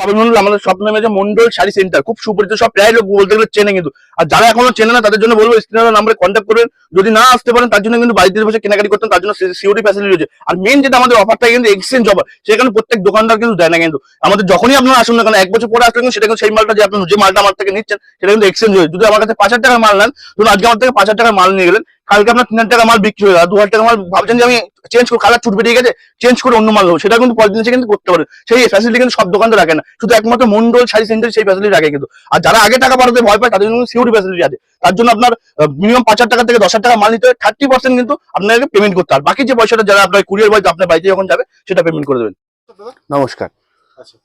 পাবেন হলো আমাদের স্বপ্ন নেমে মন্ডল শাড়ি সেন্টার খুব সুপরিচিত সব প্রায় লোক বলতে গেলে চেনে কিন্তু। আর যারা এখনও চেনে না, তাদের জন্য বলব স্ক্রিনের নাম্বারে কন্ট্যাক্ট করবেন। যদি না আসতে পারেন, তার জন্য কিন্তু বাড়িতে বসে কেনাকাটি করতেন তার জন্য সিওরি ফ্যাসিলিটি রয়েছে। আর মেন যেটা আমাদের অফারটা কিন্তু এক্সচেঞ্জ অফার সেখানে প্রত্যেক দোকানদার কিন্তু দেয় না কিন্তু। আমাদের যখনই আপনারা আসুন না কেন, এক বছর পরে আসলে কিন্তু সেটা কিন্তু সেই মালটা যে আপনি যে মালটা আমার থেকে নিচ্ছেন, সেটা কিন্তু এক্সচেঞ্জ হয়ে যদি আমার কাছে পাঁচ হাজার টাকার মাল নেন, ধরুন আজকে আমার থেকে পাঁচ হাজার টাকার মাল নিয়ে গেলেন কালকে আপনার তিন হাজার টাকা মাল বিক্রি হয়ে গেল। দু হাজার টাকা মাল ভাবছেন যে আমি চেঞ্জ করে কালার ছুট বেরিয়ে গেছে চেঞ্জ করে অন্য মাল সেটা কিন্তু পরের দিন কিন্তু করতে পারেন সেই ফ্যাসিলিটি কিন্তু সব দোকানদার রাখে না। শুধু একমাত্র মন্ডল শাড়ি সেন্টার সেই ফ্যাসিলিটি রাখে কিন্তু। আর যারা আগে টাকা পাঠাতে ভয় পায়, তাদের জন্য সিউরি ফ্যাসিলিটি আছে। তার জন্য আপনার মিনিমাম পাঁচ হাজার টাকা থেকে দশ টাকা মাল নিতে হয় থার্টি পার্সেন্ট কিন্তু আপনাকে পেমেন্ট করতে হবে। বাকি যে পয়সাটা যারা আপনার কুরিয়ার বয় আপনার বাড়িতে যখন যাবে, সেটা পেমেন্ট করে দেবেন। নমস্কার। আচ্ছা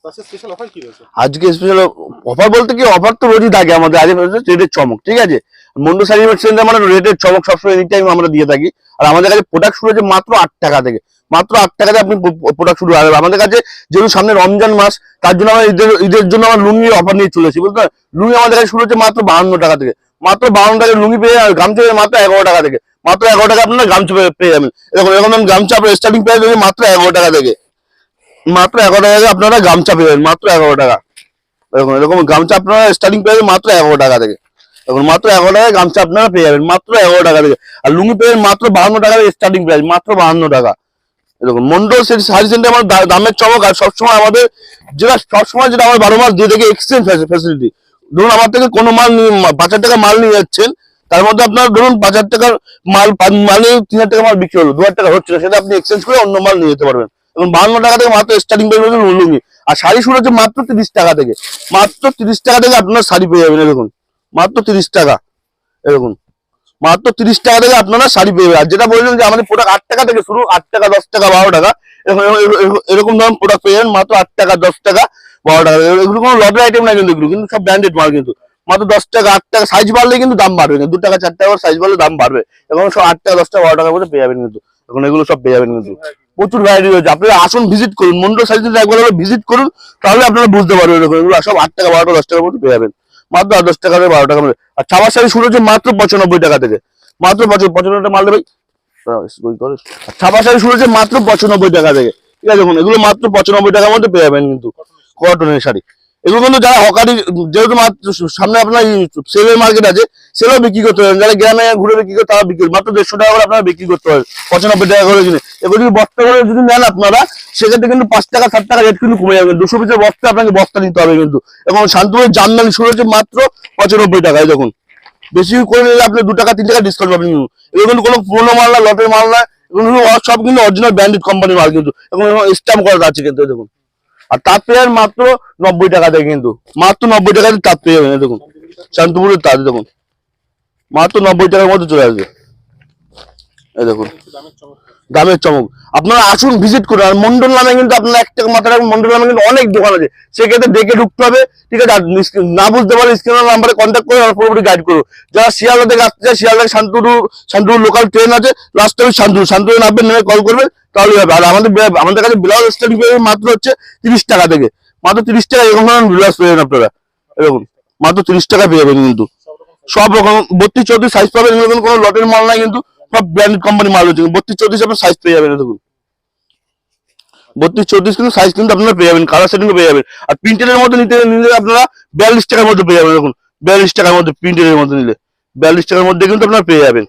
আজকে স্পেশাল অফার বলতে কি অফার তো রোজই থাকে আমাদের, আজকে রেটের চমক, ঠিক আছে? মন্ডু শাড়ি সেন্টার আমরা রেটের চমক সবসময় এনি আমরা দিয়ে থাকি। আর আমাদের কাছে প্রোডাক্ট শুরু হচ্ছে মাত্র আট টাকা থেকে। মাত্র আট টাকাতে আপনি প্রোডাক্ট শুরু হবে। আমাদের কাছে যেহেতু সামনে রমজান মাস, তার জন্য আমরা ঈদের ঈদের জন্য আমরা লুঙ্গি অফার নিয়ে চলেছি, বুঝতে? লুঙ্গি আমাদের কাছে শুরু হচ্ছে মাত্র বাহান্ন টাকা থেকে। মাত্র বাহান্ন টাকা লুঙ্গি পেয়ে আর গামছা মাত্র এগারো টাকা থেকে। মাত্র এগারো টাকা আপনারা গামছা পেয়ে- যাবেন। এরকম এরকম গামছা আপনার স্টার্টিং প্রাইস হচ্ছে মাত্র এগারো টাকা থেকে। মাত্র এগারো টাকা আপনারা গামছা পেয়ে মাত্র এগারো টাকা। এরকম এরকম গামছা আপনারা স্টার্টিং প্রাইস মাত্র এগারো টাকা থেকে। এখন মাত্র এগারো টাকায় গামছা আপনারা পেয়ে যাবেন, মাত্র এগারো টাকা থেকে। আর লুঙ্গি পেয়ে মাত্র বাহান্ন টাকা স্টার্টিং প্রাইস মাত্র বাহান্ন টাকা। এরকম মন্ডল শাড়ি সেন্টার আমার দামের চমক আর সবসময় আমাদের যেটা, সবসময় যেটা আমার বারো মাস দিয়ে থেকে এক্সচেঞ্জ ফ্যাসিলিটি ধরুন, আমার থেকে কোনো মাল নিয়ে পাঁচ হাজার টাকা মাল নিয়ে যাচ্ছেন, তার মধ্যে আপনার ধরুন পাঁচ হাজার টাকার মাল মালে তিন হাজার টাকা মাল বিক্রি হলো, দু হাজার টাকা হচ্ছে সেটা আপনি এক্সচেঞ্জ করে অন্য মাল নিয়ে যেতে পারবেন। এবং বাহান্ন টাকা থেকে মাত্র স্টার্টিং প্রাইস হচ্ছে লুঙ্গি আর শাড়ি শুরু হচ্ছে মাত্র তিরিশ টাকা থেকে। মাত্র তিরিশ টাকা থেকে আপনারা শাড়ি পেয়ে যাবেন এরকম মাত্র তিরিশ টাকা এরকম মাত্র তিরিশ টাকা থেকে আপনারা শাড়ি পেয়ে যাবেন। আর যেটা বললেন যে আমাদের প্রোডাক্ট আট টাকা থেকে শুরু, আট টাকা, দশ টাকা, বারো টাকা, এরকম ধরুন প্রোডাক্ট পেয়ে যাবেন, মাত্র আট টাকা, দশ টাকা, বারো টাকা। এগুলো কোনো লটের আইটেম না কিন্তু এগুলো, কিন্তু সব ব্র্যান্ডেড মাল কিন্তু। মাত্র দশ টাকা, আট টাকা সাইজ বাড়লে কিন্তু দাম বাড়বে কিন্তু। দু টাকা, চার টাকা সাইজ বাড়লে দাম বাড়বে। এবং সব আট টাকা, দশ টাকা, বারো টাকার মধ্যে পেয়ে যাবেন কিন্তু। এখন এগুলো সব পেয়ে যাবেন কিন্তু। প্রচুর ভ্যারাইটি রয়েছে। আপনারা আসুন ভিজিট করুন, মন্ডল সাইজ একবার ভিজিট করুন, তাহলে আপনারা বুঝতে পারবেন এগুলো সব আট টাকা, বারোটা টাকা দশ টাকার মতো পেয়ে যাবেন। মাত্র আট, দশ টাকা বারো টাকা মধ্যে। আর ছাবার শাড়ি শুরু হচ্ছে মাত্র পঁচানব্বই টাকা থেকে। মাত্র পঁচানব্বই পঁচানব্বই মাল দেবে। ছাপা শাড়ি শুরু হচ্ছে মাত্র পঁচানব্বই টাকা থেকে। ঠিক আছে, দেখুন, এগুলো মাত্র পঁচানব্বই টাকার মধ্যে পেয়ে যাবেন কিন্তু। কটনের শাড়ি। এগুলো কিন্তু যারা হকারি যেহেতু সামনে আপনার সেলের মার্কেট আছে, সেলেও বিক্রি করতে পারেন। যারা গ্রামে ঘুরে বিক্রি করে তারা বিক্রি করে মাত্র দেড়শো টাকা করে আপনারা বিক্রি করতে পারেন। পঁচানব্বই টাকা করে কিনে। এবার যদি বস্তা করে যদি নেন আপনারা, সেক্ষেত্রে কিন্তু পাঁচ টাকা, সাত টাকা রেট কিন্তু কমে যাবে। দুশো পিসের বস্তা আপনাকে বস্তা নিতে হবে কিন্তু। এবং শান্তিপুরের জামদানি শুরু হচ্ছে মাত্র পঁচানব্বই টাকায় দেখুন। বেশি করে নিলে আপনি দু টাকা, তিন টাকা ডিসকাউন্ট পাবেন কিন্তু। এগুলো কিন্তু কোনো পুরোনো মাল না, লটের মাল না। এগুলো সব কিন্তু অরিজিনাল ব্র্যান্ডেড কোম্পানির মাল কিন্তু। এবং স্ট্যাম্প করা আছে কিন্তু, দেখুন। আর তার পেয়ার মাত্র নব্বই টাকা দেয় কিন্তু। মাত্র নব্বই টাকা দিয়ে তার পেয়ে যাবেন এই দেখুন, শান্তপুরের তার, দেখুন। মাত্র নব্বই টাকার মধ্যে চলে আসবে। এই দেখুন, দামের চমক। আপনারা আসুন ভিজিট করুন। আর মন্ডল নামে কিন্তু আপনার এক টাকা মাথা রাখুন। মন্ডল নামে কিন্তু অনেক দোকান আছে। সেক্ষেত্রে দেখে ঢুকতে হবে, ঠিক আছে? না বুঝতে পারলে স্ক্রিনের নাম্বারে কন্ট্যাক্ট করে আমরা পুরোপুরি গাইড করব যারা শিয়ালদা থেকে আসতে চায় শিয়ালদা শান্তুরু শান্তুর লোকাল ট্রেন আছে লাস্ট টাইম শান্তুর শান্তুরে নামবেন, নেমে কল করবেন। তাহলেই হবে। আর আমাদের আমাদের কাছে ব্লাউজ পেয়ে মাত্র হচ্ছে তিরিশ টাকা থেকে। মাত্র তিরিশ টাকা এরকম ধরনের ব্লাউজ পেয়ে আপনারা। এরকম। মাত্র তিরিশ টাকা পেয়ে যাবেন কিন্তু। সব রকম বত্রিশ চৌত্রিশ সাইজ পাবেন। কিন্তু কোনো লটের মাল নাই কিন্তু সব ব্র্যান্ডেড কোম্পানি মাল হচ্ছে। বত্রিশ চৌত্রিশ আপনার সাইজ পেয়ে যাবেন, দেখুন। বত্রিশ চৌত্রিশ কিন্তু সাইজ কিন্তু আপনারা পেয়ে যাবেন। কালার সেটিং পেয়ে যাবেন। আর প্রিন্টের মধ্যে নিতে নিলে আপনারা বিয়াল্লিশ টাকার মধ্যে পেয়ে যাবেন, দেখুন। বিয়াল্লিশ টাকার মধ্যে প্রিন্টের মধ্যে নিলে। বিয়াল্লিশ টাকার মধ্যে কিন্তু আপনারা পেয়ে যাবেন।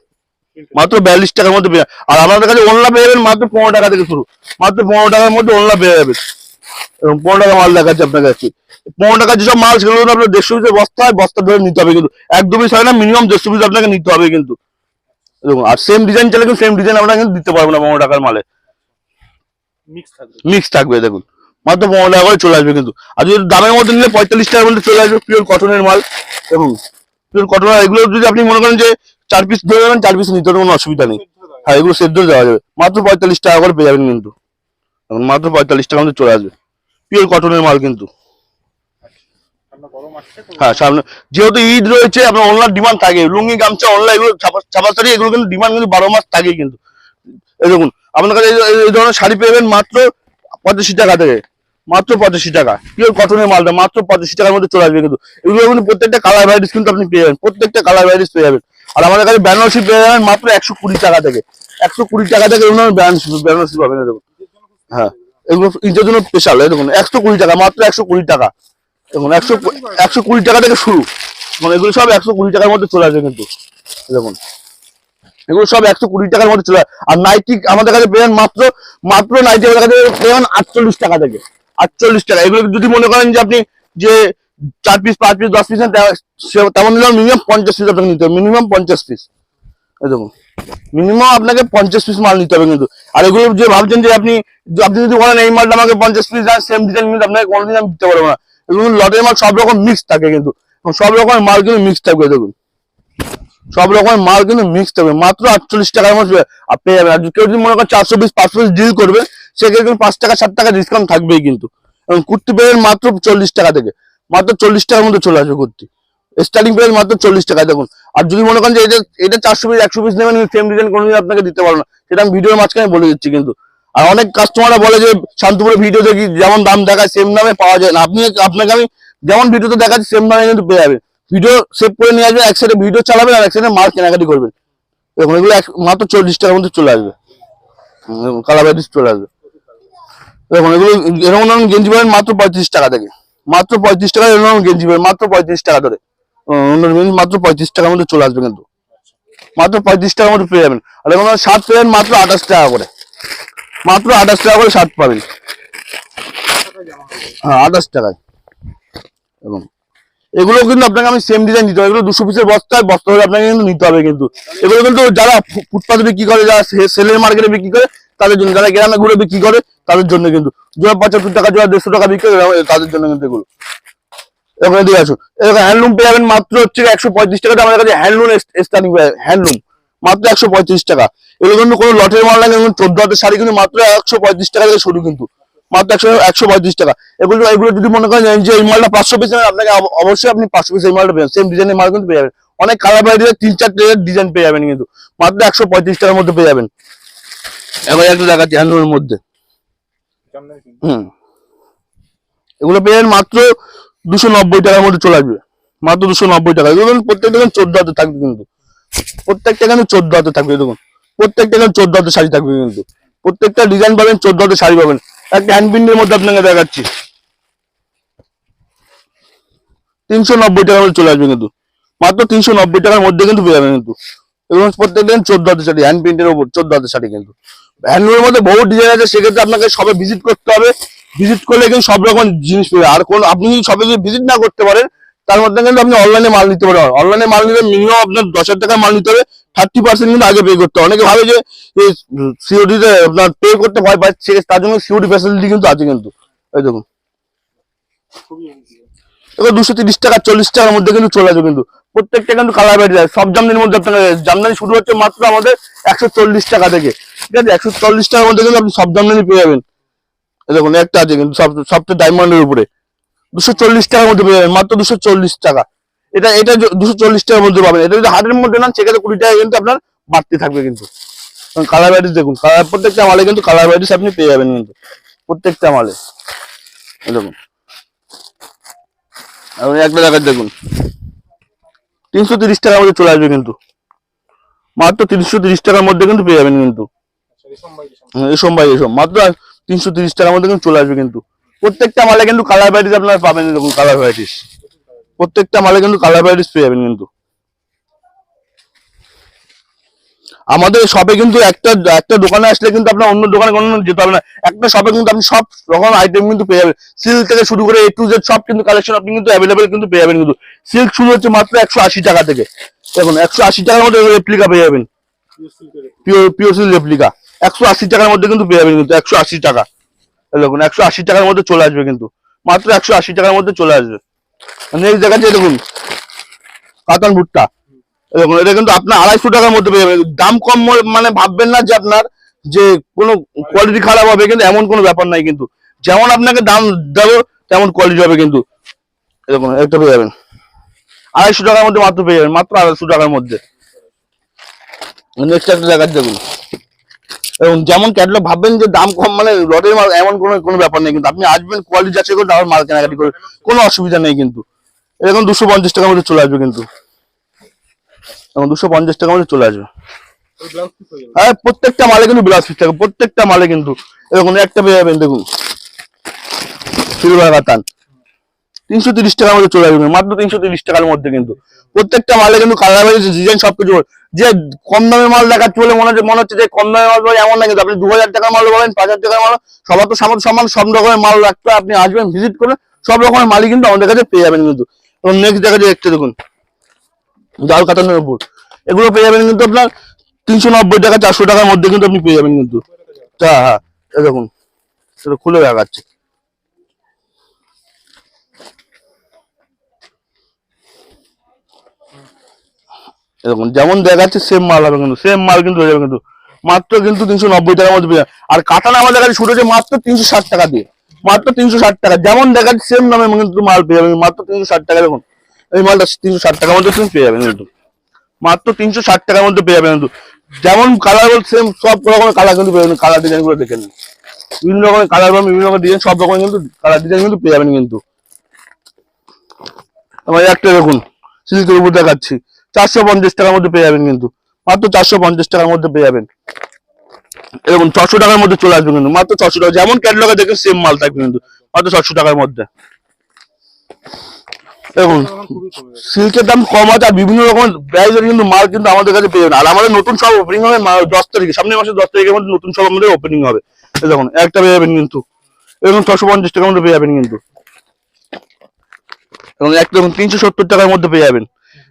মাত্র বিয়াল্লিশ টাকার মধ্যে। আর আমাদের কাছে ওনলা পেয়ে যাবেন মাত্র পনেরো টাকা থেকে শুরু। মাত্র পনেরো টাকার মধ্যে ওনলা পেয়ে যাবেন এবং পনেরো টাকা মাল দেখাচ্ছে আপনার কাছে পনেরো টাকা যেসব মাল সেগুলো আপনার দেড়শো পিসের বস্তা হয় বস্তা ধরে নিতে হবে কিন্তু। এক দু পিস হয় না মিনিমাম দেড়শো পিস আপনাকে নিতে হবে কিন্তু। দেখুন আর সেম ডিজাইন চাইলে কিন্তু সেম ডিজাইন আমরা কিন্তু দিতে পারব না পনেরো টাকার মালে। মিক্স থাকবে। দেখুন। মাত্র পনেরো টাকা করে চলে আসবে কিন্তু। আর যদি দামের মধ্যে নিলে পঁয়তাল্লিশ টাকার মধ্যে চলে আসবে পিওর কটনের মাল। দেখুন পিওর কটন এগুলো যদি আপনি মনে করেন যে চার পিস ধরে যাবেন চার পিস নিতে কোনো অসুবিধা নেই। হ্যাঁ এগুলো সেদ্ধ দেওয়া যাবে। মাত্র পঁয়তাল্লিশ টাকা করে পেয়ে যাবেন কিন্তু। এখন মাত্র পঁয়তাল্লিশ টাকার মধ্যে চলে আসবে। পিওর কটনের মাল কিন্তু। হ্যাঁ সামনে যেহেতু ঈদ রয়েছে, আপনার অনলাইন ডিমান্ড থাকে। লুঙ্গি, গামছা অনলাইন এগুলো ছাপা ছাপাশাড়ি এগুলো কিন্তু ডিমান্ড কিন্তু বারো মাস থাকে কিন্তু। এই দেখুন, আপনার কাছে এই- ধরনের শাড়ি পেয়ে যাবেন মাত্র পঁচাশি টাকা থেকে। মাত্র পঁচাশি টাকা। পিওর কটনের মালটা মাত্র পঁচাশি টাকার মধ্যে চলে আসবে কিন্তু। এগুলো কিন্তু প্রত্যেকটা কালার ভ্যারাইটিস কিন্তু আপনি পেয়ে যাবেন। প্রত্যেকটা কালার ভ্যারাইটিস পেয়ে যাবেন। আর আমাদের কাছে বেনারসি পেয়ে যাবেন মাত্র একশো কুড়ি টাকা থেকে। একশো কুড়ি টাকা থেকে এগুলো বেনারসি বেনারসি পাবেন দেখুন হ্যাঁ এগুলো ঈদের জন্য স্পেশাল দেখুন একশো কুড়ি টাকা, মাত্র একশো কুড়ি টাকা। দেখুন একশো একশো কুড়ি টাকা থেকে শুরু। মানে এগুলো সব একশো কুড়ি টাকার মধ্যে চলে আসবে কিন্তু দেখুন এগুলো সব একশো কুড়ি টাকার মধ্যে চলে। আর নাইটি আমাদের কাছে পেয়েন মাত্র মাত্র নাইটি আমাদের কাছে পেয়েন আটচল্লিশ টাকা থেকে। আটচল্লিশ টাকা। এগুলো যদি মনে করেন যে আপনি যে চার পিস পাঁচ পিস দশ পিস তেমন নিলেও মিনিমাম পঞ্চাশ পিস আপনাকে নিতে হবে মিনিমাম পঞ্চাশ পিস দেখুন মিনিমাম আপনাকে পঞ্চাশ পিস মাল নিতে হবে কিন্তু। আর এগুলো যে ভাবছেন যে আপনি আপনি যদি বলেন এই মালটা আমাকে পঞ্চাশ পিস দেন সেম ডিজাইন কিন্তু আপনাকে কোনোদিন আমি দিতে পারব না। এগুলো লটের মাল সব রকম মিক্স থাকে কিন্তু। সব রকমের মাল কিন্তু মিক্স থাকবে, দেখুন। সব রকমের মাল কিন্তু মিক্স থাকবে, মাত্র আটচল্লিশ টাকার মধ্যে আপনি যাবেন আর কেউ যদি মনে করেন চারশো পিস পাঁচশো পিস ডিল করবে, সেক্ষেত্রে কিন্তু পাঁচ টাকা, সাত টাকা ডিসকাউন্ট থাকবেই কিন্তু। এবং কুর্তি পেলেন মাত্র চল্লিশ টাকা থেকে। মাত্র চল্লিশ টাকার মধ্যে চলে আসবে কুর্তি। স্টার্টিং প্রাইস মাত্র চল্লিশ টাকা, দেখুন। আর যদি মনে করেন যে এটা এটা চারশো পিস একশো পিস নেবেন সেম ডিজাইন কোনোদিন আপনাকে দিতে পারব না। সেটা আমি ভিডিওর মাঝখানে বলে দিচ্ছি কিন্তু। আর অনেক কাস্টমাররা বলে যে শান্তিপুরে ভিডিও দেখি, যেমন দাম দেখায় সেম দামে পাওয়া যায় না। আপনি, আপনাকে আমি যেমন ভিডিওতে দেখাচ্ছি সেম দামে কিন্তু পেয়ে যাবেন। ভিডিও সেভ করে নিয়ে আসবেন, এক সাইডে ভিডিও চালাবেন আর এক সাইডে মাল কেনাকাটি করবেন। দেখুন, এগুলো মাত্র চল্লিশ টাকার মধ্যে চলে আসবে। কালাবাইটিস চলে আসবে। দেখুন, এগুলো, এরকম গেঞ্জি পাবেন মাত্র পঁয়ত্রিশ টাকা থেকে। মাত্র পঁয়ত্রিশ টাকা গেঞ্জি পাবেন মাত্র পঁয়ত্রিশ টাকা ধরে। মাত্র পঁয়ত্রিশ টাকার মধ্যে চলে আসবে কিন্তু। মাত্র পঁয়ত্রিশ টাকার মধ্যে পেয়ে যাবেন। আর এরকম শার্ট পেবেন মাত্র আঠাশ টাকা করে। মাত্র আঠাশ টাকা করে শার্ট পাবেন। হ্যাঁ আঠাশ টাকায়। এবং এগুলো কিন্তু আপনাকে আমি সেম ডিজাইন দিতে হবে। এগুলো দুশো পিসের বস্তায়, বস্তা হলে আপনাকে কিন্তু নিতে হবে কিন্তু। এগুলো কিন্তু যারা ফুটপাথে বিক্রি করে, যারা সেলের মার্কেটে বিক্রি করে তাদের জন্য, যারা গ্রামে ঘুরে বিক্রি করে, তাদের জন্য কিন্তু। জোড়া পঁচাত্তর টাকা, জোড়া দেড়শো টাকা বিক্রি করে, তাদের জন্য কিন্তু এগুলো। এখানে দিয়ে আসুন এখানে হ্যান্ডলুম পেয়ে যাবেন মাত্র হচ্ছে একশো পঁয়ত্রিশ টাকা। আমাদের কাছে হ্যান্ডলুম স্টার্টিং হ্যান্ডলুম মাত্র একশো পঁয়ত্রিশ টাকা। এগুলো কিন্তু কোনো লটের মাল লাগে চোদ্দ হাজার শাড়ি কিন্তু মাত্র একশো পঁয়ত্রিশ টাকা থেকে শুরু কিন্তু। মাত্র একশো একশো পঁয়ত্রিশ টাকা। এগুলো এগুলো যদি মনে করেন যে এই মালটা পাঁচশো পিস আপনাকে অবশ্যই আপনি পাঁচশো পিস এই মালটা পেয়ে সেম ডিজাইনের মাল কিন্তু পেয়ে যাবেন। অনেক কালার ভ্যারাইটি তিন চারটে ডিজাইন পেয়ে যাবেন কিন্তু। মাত্র একশো পঁয়ত্রিশ টাকার মধ্যে পেয়ে যাবেন। এবার একটা দেখাচ্ছি হ্যান্ডলুমের মধ্যে। হুম। এগুলো যাবেন মাত্র দুশো নব্বই টাকার মধ্যে চলে আসবে। মাত্র দুশো নব্বই টাকা। এগুলো কিন্তু প্রত্যেকটা কিন্তু চোদ্দ হাতে থাকবে কিন্তু। প্রত্যেকটা কিন্তু চোদ্দ হাতে থাকবে দেখুন। প্রত্যেকটা কিন্তু চোদ্দ হাতে শাড়ি থাকবে কিন্তু। প্রত্যেকটা ডিজাইন পাবেন, চোদ্দ হাতে শাড়ি পাবেন। একটা হ্যান্ড মধ্যে আপনাকে দেখাচ্ছি। তিনশো নব্বই টাকার মধ্যে চলে আসবে কিন্তু। মাত্র তিনশো নব্বই টাকার মধ্যে কিন্তু পেয়ে যাবেন কিন্তু। এবং প্রত্যেকটা চোদ্দ হাতে শাড়ি হ্যান্ড উপর চোদ্দ হাতে শাড়ি কিন্তু। হ্যান্ডলুমের মধ্যে বহু ডিজাইন আছে সেক্ষেত্রে আপনাকে সবে ভিজিট করতে হবে। ভিজিট করলে কিন্তু সব রকম জিনিস পেয়ে আর কোন আপনি যদি সবে যদি ভিজিট না করতে পারেন তার মধ্যে কিন্তু আপনি অনলাইনে মাল নিতে পারেন। অনলাইনে মাল নিলে মিনিমাম আপনার দশ হাজার টাকা মাল নিতে হবে। থার্টি পার্সেন্ট কিন্তু আগে পে করতে হবে। অনেকে ভাবে যে সিওডি তে আপনার পে করতে ভয় পাচ্ছে তার জন্য সিওডি ফ্যাসিলিটি কিন্তু আছে কিন্তু। এই দেখুন। দুশো তিরিশ টাকা চল্লিশ টাকার মধ্যে কিন্তু চলে আসবে কিন্তু। প্রত্যেকটা কিন্তু কালার বেড়ে যায়। সব জামদানির মধ্যে আপনার জামদানি শুরু হচ্ছে মাত্র আমাদের একশো চল্লিশ টাকা থেকে। ঠিক আছে? একশো চল্লিশ টাকার মধ্যে কিন্তু আপনি সব জামদানি পেয়ে যাবেন। দেখুন, একটা আছে কিন্তু সব সবচেয়ে ডায়মন্ডের উপরে। দুশো টাকার মধ্যে পেয়ে যাবেন, মাত্র দুশো টাকা। এটা এটা দুশো টাকার মধ্যে পাবেন। এটা যদি হাটের মধ্যে না সেক্ষেত্রে কুড়ি টাকা কিন্তু আপনার বাড়তি থাকবে কিন্তু। কালার ভ্যারাইটিস দেখুন কালার প্রত্যেকটা মালে কিন্তু কালার ভ্যারাইটিস আপনি পেয়ে যাবেন কিন্তু। প্রত্যেকটা মালে। দেখুন। একটা জায়গায় দেখুন। তিনশো তিরিশ টাকার মধ্যে চলে আসবে কিন্তু। মাত্র তিনশো তিরিশ টাকার মধ্যে কিন্তু পেয়ে যাবেন কিন্তু। এসম ভাই এসম মাত্র তিনশো তিরিশ টাকার মধ্যে কিন্তু চলে আসবে কিন্তু। প্রত্যেকটা মালে কিন্তু কালার ভ্যারাইটিস আপনারা পাবেন দেখুন কালার ভ্যারাইটিস প্রত্যেকটা মালে কিন্তু কালার ভ্যারাইটিস পেয়ে যাবেন কিন্তু। আমাদের শপে কিন্তু একটা একটা দোকানে আসলে কিন্তু আপনার অন্য দোকানে কোনো যেতে হবে না। একটা শপে কিন্তু আপনি সব রকম আইটেম কিন্তু পেয়ে যাবেন। সিল্ক থেকে শুরু করে এ টু জেড সব কিন্তু কালেকশন আপনি কিন্তু অ্যাভেলেবেল কিন্তু পেয়ে যাবেন কিন্তু। সিল্ক শুরু হচ্ছে মাত্র একশো আশি টাকা থেকে। দেখুন, একশো আশি টাকার মধ্যে রেপ্লিকা পেয়ে যাবেন। পিওর পিওর সিল্ক রেপ্লিকা একশো আশি টাকার মধ্যে কিন্তু পেয়ে যাবেন কিন্তু, একশো আশি টাকা। দেখুন, একশো আশি টাকার মধ্যে চলে আসবে কিন্তু। মাত্র একশো আশি টাকার মধ্যে চলে আসবে। নেক্সট দেখাচ্ছে দেখুন। কাতান ভুট্টা। দেখুন, এটা কিন্তু আপনার আড়াইশো টাকার মধ্যে পেয়ে যাবেন। দাম কম মানে ভাববেন না যে আপনার যে কোনো কোয়ালিটি খারাপ হবে, কিন্তু এমন কোনো ব্যাপার নাই কিন্তু। যেমন আপনাকে দাম দেবো, তেমন কোয়ালিটি হবে কিন্তু। দেখুন, একটা পেয়ে যাবেন। আড়াইশো টাকার মধ্যে মাত্র পেয়ে যাবেন, মাত্র আড়াইশো টাকার মধ্যে। নেক্সট একটা দেখাচ্ছে, দেখুন। এবং যেমন ক্যাটলগ ভাববেন যে দাম কম মানে লটের মাল এমন কোনো কোনো ব্যাপার নেই কিন্তু। আপনি আসবেন কোয়ালিটি যাচাই করে তারপর মাল কেনাকাটি করে কোনো অসুবিধা নেই কিন্তু। এরকম দুশো পঞ্চাশ টাকার মধ্যে চলে আসবে কিন্তু। এবং দুশো পঞ্চাশ টাকার মধ্যে চলে আসবে। হয়ে প্রত্যেকটা মালে কিন্তু ব্লাউজ পিস থাকবে প্রত্যেকটা মালে কিন্তু এরকম একটা পেয়ে যাবেন দেখুন। সিলভার কাতান। তিনশো তিরিশ টাকার মধ্যে চলে আসবে মাত্র তিনশো তিরিশ টাকার মধ্যে কিন্তু। প্রত্যেকটা মালে কিন্তু কালার বেরিয়েছে ডিজাইন সবকিছু যে কম দামের মাল দেখাচ্ছে বলে মনে হচ্ছে মনে হচ্ছে যে কম দামের মাল পাবে এমন না কিন্তু। আপনি দু হাজার টাকার মাল বলেন পাঁচ হাজার টাকার মাল সবার তো সামর্থ্য সমান সব রকমের মাল রাখতে। আপনি আসবেন ভিজিট করে সব রকমের মালই কিন্তু আমাদের কাছে পেয়ে যাবেন কিন্তু। এবং নেক্সট দেখা যায় একটা দেখুন। জাল কাতানের উপর। এগুলো পেয়ে যাবেন কিন্তু আপনার তিনশো নব্বই টাকা, চারশো টাকার মধ্যে কিন্তু আপনি পেয়ে যাবেন কিন্তু। হ্যাঁ হ্যাঁ দেখুন, সেটা খুলে দেখাচ্ছে। এরকম যেমন দেখাচ্ছে সেম মাল হবে কিন্তু সেম মাল কিন্তু হয়ে যাবে কিন্তু। মাত্র কিন্তু তিনশো নব্বই টাকার মধ্যে পেয়ে। আর কাতানা আমাদের কাছে শুরু হচ্ছে মাত্র তিনশো ষাট টাকা দিয়ে। মাত্র তিনশো ষাট টাকা, যেমন দেখাচ্ছে সেম দামে কিন্তু মাল পেয়ে যাবেন। মাত্র তিনশো ষাট টাকা, দেখুন। এই মালটা তিনশো ষাট টাকার মধ্যে তুমি পেয়ে যাবেন কিন্তু। মাত্র তিনশো ষাট টাকার মধ্যে পেয়ে যাবেন কিন্তু। যেমন কালার বল সেম সব রকমের কালার কিন্তু পেয়ে যাবেন কালার ডিজাইনগুলো দেখে নিন। বিভিন্ন রকমের কালার বা বিভিন্ন রকমের ডিজাইন সব রকমের কিন্তু কালার ডিজাইন কিন্তু পেয়ে যাবেন কিন্তু। আমার একটা দেখুন সিল্কের উপর দেখাচ্ছি। চারশো পঞ্চাশ টাকার মধ্যে পেয়ে যাবেন কিন্তু। মাত্র চারশো পঞ্চাশ টাকার মধ্যে পেয়ে যাবেন। এরকম ছশো টাকার মধ্যে চলে আসবে কিন্তু। মাত্র ছশো টাকা, যেমন ক্যাটলগে দেখেন সেম মাল থাকবে কিন্তু। মাত্র ছশো টাকার মধ্যে। দেখুন সিল্কের দাম কম আছে আর বিভিন্ন রকমের প্রাইজের কিন্তু মাল কিন্তু আমাদের কাছে পেয়ে যাবেন। আর আমাদের নতুন সব ওপেনিং হবে দশ তারিখে সামনের মাসে দশ তারিখের মধ্যে নতুন সব আমাদের ওপেনিং হবে। দেখুন একটা পেয়ে যাবেন কিন্তু। এরকম ছশো পঞ্চাশ টাকার মধ্যে পেয়ে যাবেন কিন্তু। এবং একটা তিনশো সত্তর টাকার মধ্যে পেয়ে যাবেন।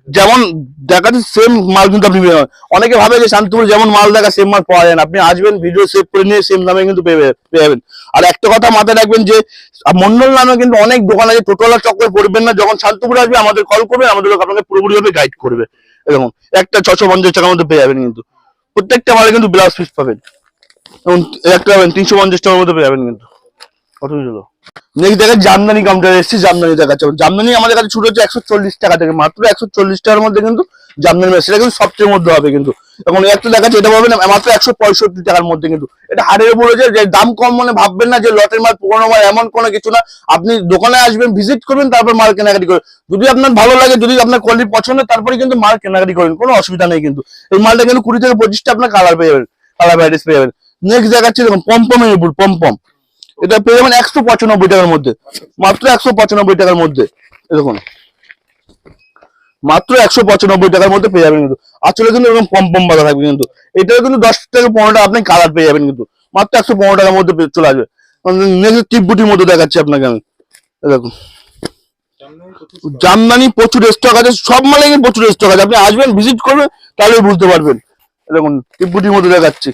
যেমন দেখাচ্ছে সেম মাল কিন্তু আপনি অনেকে ভাবে যে শান্তিপুর যেমন মাল দেখা সেম মাল পাওয়া যায় না। আপনি আসবেন ভিডিও সেভ করে নিয়ে সেম দামে কিন্তু পেয়ে যাবে- পেয়ে যাবেন। আর একটা কথা মাথায় রাখবেন যে মন্ডল নামে কিন্তু অনেক দোকান আছে টোটোলা চক্করে পড়বেন না। যখন শান্তিপুর আসবে, আমাদের কল করবেন, আমাদের লোক আপনাকে পুরোপুরিভাবে গাইড করবে। এরকম। একটা ছশো পঞ্চাশ টাকার মধ্যে পেয়ে যাবেন কিন্তু। প্রত্যেকটা মালে কিন্তু ব্লাউজ পিস পাবেন। একটা পাবেন তিনশো পঞ্চাশ টাকার মধ্যে পেয়ে যাবেন কিন্তু। জামদানি কাউন্টার এসেছি, জামদানি দেখাচ্ছে। জামদানি আমাদের কাছে শুরু হচ্ছে একশো চল্লিশ টাকা থেকে, মাত্র একশো চল্লিশ টাকার মধ্যে কিন্তু জামদানি সেটা কিন্তু সবচেয়ে মধ্যে হবে কিন্তু। এখন একটা দেখাচ্ছে, এটা পাবেন মাত্র একশো পঁয়ষট্টি টাকার মধ্যে কিন্তু। এটা হারের উপরে যে দাম কম মানে ভাববেন না যে লটের মাল, পুরোনো মাল, এমন কোনো কিছু না। আপনি দোকানে আসবেন ভিজিট করবেন, তারপর মাল কেনাকাটি করবেন যদি আপনার ভালো লাগে, যদি আপনার কোয়ালিটি পছন্দ, তারপরে কিন্তু মাল কেনাকাটি করবেন কোনো অসুবিধা নেই কিন্তু। এই মালটা কিন্তু কুড়ি থেকে পঁচিশটা আপনার কালার পেয়ে যাবেন কালার ভ্যারাইটিস পেয়ে যাবেন। নেক্সট দেখাচ্ছি, দেখুন, পম্পমের উপর, পম্পম। এটা পেয়ে যাবেন একশো পঁচানব্বই টাকার মধ্যে। মাত্র একশো পঁচানব্বই টাকার মধ্যে। দেখুন। মাত্র একশো পঁচানব্বই টাকার মধ্যে পেয়ে যাবেন কিন্তু। আসলে কিন্তু এরকম কম কম বাধা থাকবে কিন্তু। এটাও কিন্তু দশ থেকে পনেরো টাকা আপনি কালার পেয়ে যাবেন কিন্তু। মাত্র একশো পনেরো টাকার মধ্যে চলে আসবে। টিপবুটির মধ্যে দেখাচ্ছি আপনাকে আমি। দেখুন। জামদানি প্রচুর। স্টক আছে। সব মালে প্রচুর স্টক আছে। আপনি আসবেন ভিজিট করবেন, তাহলে বুঝতে পারবেন। দেখুন টিপবুটির মধ্যে দেখাচ্ছি।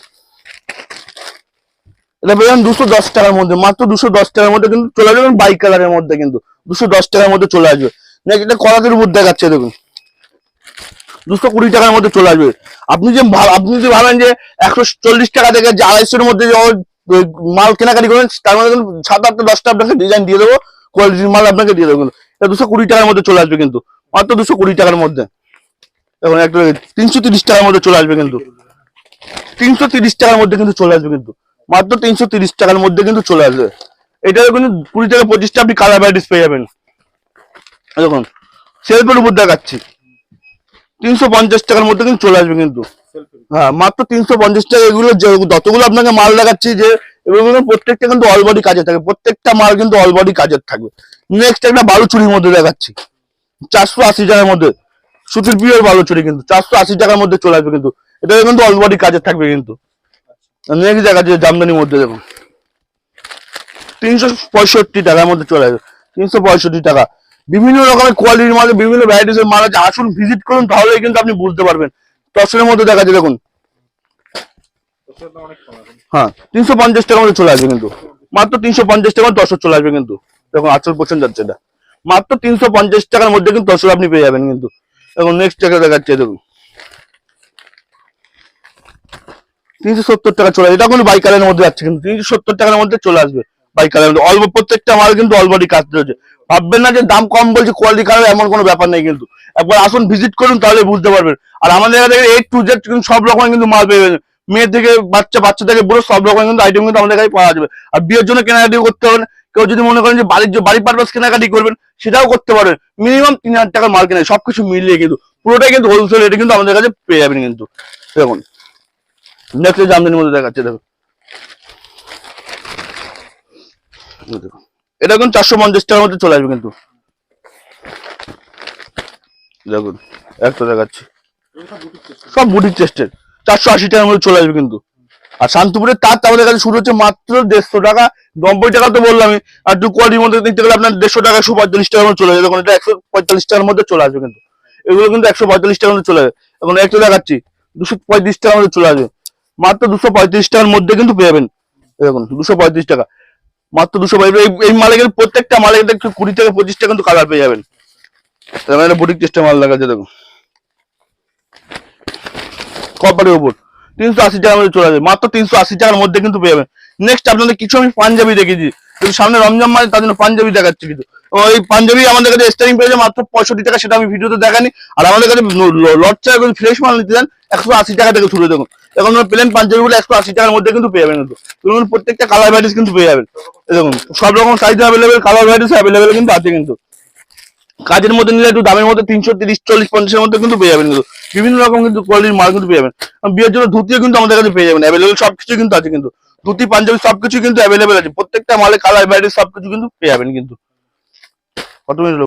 এটা পেয়ে যাবেন দুশো দশ টাকার মধ্যে, মাত্র দুশো দশ টাকার মধ্যে কিন্তু চলে আসবে বাইক কালারের মধ্যে কিন্তু, দুশো দশ টাকার মধ্যে চলে আসবে। নেক্সট এটা উপর দেখাচ্ছে, দেখুন। দুশো কুড়ি টাকার মধ্যে চলে আসবে। আপনি যে আপনি যদি ভাবেন যে একশো চল্লিশ টাকা থেকে যে আড়াইশোর মধ্যে যে মাল কেনাকাটি করেন তার মধ্যে সাত আটটা দশটা আপনাকে ডিজাইন দিয়ে দেবো কোয়ালিটির মাল আপনাকে দিয়ে দেবো কিন্তু। দুশো কুড়ি টাকার মধ্যে চলে আসবে কিন্তু, মাত্র দুশো কুড়ি টাকার মধ্যে। এখন একটা তিনশো তিরিশ টাকার মধ্যে চলে আসবে কিন্তু। তিনশো তিরিশ টাকার মধ্যে কিন্তু চলে আসবে কিন্তু। মাত্র তিনশো তিরিশ টাকার মধ্যে কিন্তু চলে আসবে। এটাও কিন্তু কুড়ি থেকে পঁচিশটা আপনি কালার ভ্যারাইটিস পেয়ে যাবেন। দেখুন সেলফের উপর দেখাচ্ছি। তিনশো পঞ্চাশ টাকার মধ্যে কিন্তু চলে আসবে কিন্তু। হ্যাঁ মাত্র তিনশো পঞ্চাশ টাকা এগুলো যতগুলো আপনাকে মাল দেখাচ্ছি যে, এগুলো প্রত্যেকটা কিন্তু অলবডি কাজে থাকে। প্রত্যেকটা মাল কিন্তু অলবডি কাজের থাকবে। নেক্সট একটা বালুচুরির মধ্যে দেখাচ্ছি। চারশো আশি টাকার মধ্যে। সুতির পিওর বালুচুরি কিন্তু। চারশো আশি টাকার মধ্যে চলে আসবে কিন্তু। এটা কিন্তু অলবডি কাজের থাকবে কিন্তু। নেক্সট দেখাচ্ছি জামদানির মধ্যে দেখুন তিনশো পঁয়ষট্টি টাকার মধ্যে চলে আসবে। তিনশো পঁয়ষট্টি টাকা। বিভিন্ন রকমের কোয়ালিটির মাল, বিভিন্ন ভ্যারাইটিস এর মাল আছে। আসুন ভিজিট করুন, তাহলেই কিন্তু আপনি বুঝতে পারবেন। টসের মধ্যে দেখা দেখাচ্ছে, দেখুন। হ্যাঁ তিনশো পঞ্চাশ টাকার মধ্যে চলে আসবে কিন্তু। মাত্র তিনশো পঞ্চাশ টাকার দশশো চলে আসবে কিন্তু। দেখুন, আচল পছন্দ যাচ্ছে এটা। মাত্র তিনশো পঞ্চাশ টাকার মধ্যে কিন্তু দশশো আপনি পেয়ে যাবেন কিন্তু। এখন নেক্সট টাকা দেখাচ্ছে, দেখুন। তিনশো সত্তর টাকা চলে আসবে এটা কোনো বাইকারের মধ্যে যাচ্ছে, কিন্তু তিনশো সত্তর টাকার মধ্যে চলে আসবে বাইকারের মধ্যে। অল্প প্রত্যেকটা মাল কিন্তু অলবডি কাজ রয়েছে। ভাববেন না যে দাম কম বলছে কোয়ালিটি খারাপ এমন কোনো ব্যাপার নেই কিন্তু। একবার আসুন ভিজিট করুন, তাহলে বুঝতে পারবেন। আর আমাদের এখানে এ টু জেড কিন্তু সব রকমের কিন্তু মাল পেয়ে যাবেন। মেয়ে থেকে বাচ্চা বাচ্চা থেকে বুড়ো, সব রকমের কিন্তু আইটেম কিন্তু আমাদের কাছে পাওয়া যাবে। আর বিয়ের জন্য কেনাকাটি করতে হবে। কেউ যদি মনে করেন যে বাড়ির বাড়ি পারপাস কেনাকাটি করবেন, সেটাও করতে পারবেন। মিনিমাম তিন হাজার টাকার মাল কেনে, সবকিছু মিলিয়ে কিন্তু। পুরোটাই কিন্তু হোলসেল রেটে কিন্তু আমাদের কাছে পেয়ে যাবেন কিন্তু। দেখুন। নেক্সট জামদানির মধ্যে দেখাচ্ছে দেখুন। এটা এখন চারশো পঞ্চাশ টাকার মধ্যে চলে আসবে কিন্তু। দেখুন, একটা দেখাচ্ছি। সব বুটিক চেস্টের চারশো আশি টাকার মধ্যে চলে আসবে কিন্তু। আর শান্তিপুরের তার আমাদের কাছে শুরু হচ্ছে মাত্র দেড়শো টাকা। নব্বই টাকা তো বললামই আর দু কোয়ালিটির মধ্যে নিতে গেলে আপনার দেড়শো টাকা একশো পঁয়তাল্লিশ টাকার মধ্যে চলে যাবে দেখুন, এটা একশো পঁয়তাল্লিশ টাকার মধ্যে চলে আসবে কিন্তু। এগুলো কিন্তু একশো পঁয়তাল্লিশ টাকার মধ্যে চলে যাবে এখন একটা দেখাচ্ছি, দুশো পঁয়ত্রিশ টাকার মধ্যে চলে আসবে। মাত্র দুশো পঁয়ত্রিশ টাকার মধ্যে কিন্তু পেয়ে যাবেন। দেখুন, দুশো পঁয়ত্রিশ টাকা। মাত্র দুশো পঁয়ত্রিশ এই- মালে কিন্তু প্রত্যেকটা মালে কিন্তু কুড়ি থেকে পঁচিশ টাকা কিন্তু কালার পেয়ে যাবেন। তার বুটিক চেষ্টা মাল দেখাচ্ছে, দেখুন। কপারের উপর। তিনশো আশি টাকার মধ্যে চলে যাবে মাত্র তিনশো আশি টাকার মধ্যে কিন্তু পেয়ে যাবেন। নেক্সট আপনাদের কিছু আমি পাঞ্জাবি দেখেছি কিন্তু সামনে রমজান মাস, তার জন্য পাঞ্জাবি দেখাচ্ছি কিন্তু। ওই পাঞ্জাবি আমাদের কাছে স্টারিং পেয়েছে মাত্র পঁয়ষট্টি টাকা, সেটা আমি ভিডিওতে দেখানি আর আমাদের কাছে লটচা যদি ফ্রেশ মাল নিতে দেন একশো আশি টাকা থেকে শুরু দেখুন। এখন প্লেন পাঞ্জাবিগুলো একশো আশি টাকার মধ্যে কিন্তু পেয়ে যাবেন কিন্তু। প্রত্যেকটা কালার ভ্যারাইটিস কিন্তু পেয়ে যাবেন। দেখুন, সব রকম size available colour varieties available কিন্তু আছে কিন্তু। কাজের মধ্যে নিলে একটু দামের মধ্যে তিনশো তিরিশ, চল্লিশ, পঞ্চাশের মধ্যে কিন্তু পেয়ে যাবেন কিন্তু। বিভিন্ন রকম কিন্তু কোয়ালিটির মাল কিন্তু পেয়ে যাবেন। বিয়ের জন্য ধুতিও কিন্তু আমাদের কাছে পেয়ে যাবেন। অ্যাভেলেবেল সবকিছু কিন্তু আছে কিন্তু। ধুতি, পাঞ্জাবি সবকিছু কিন্তু অ্যাভেলেবেল আছে। প্রত্যেকটা মালে কালার ভ্যারাইটি সবকিছু কিন্তু পেয়ে যাবেন কিন্তু। কত মিনিট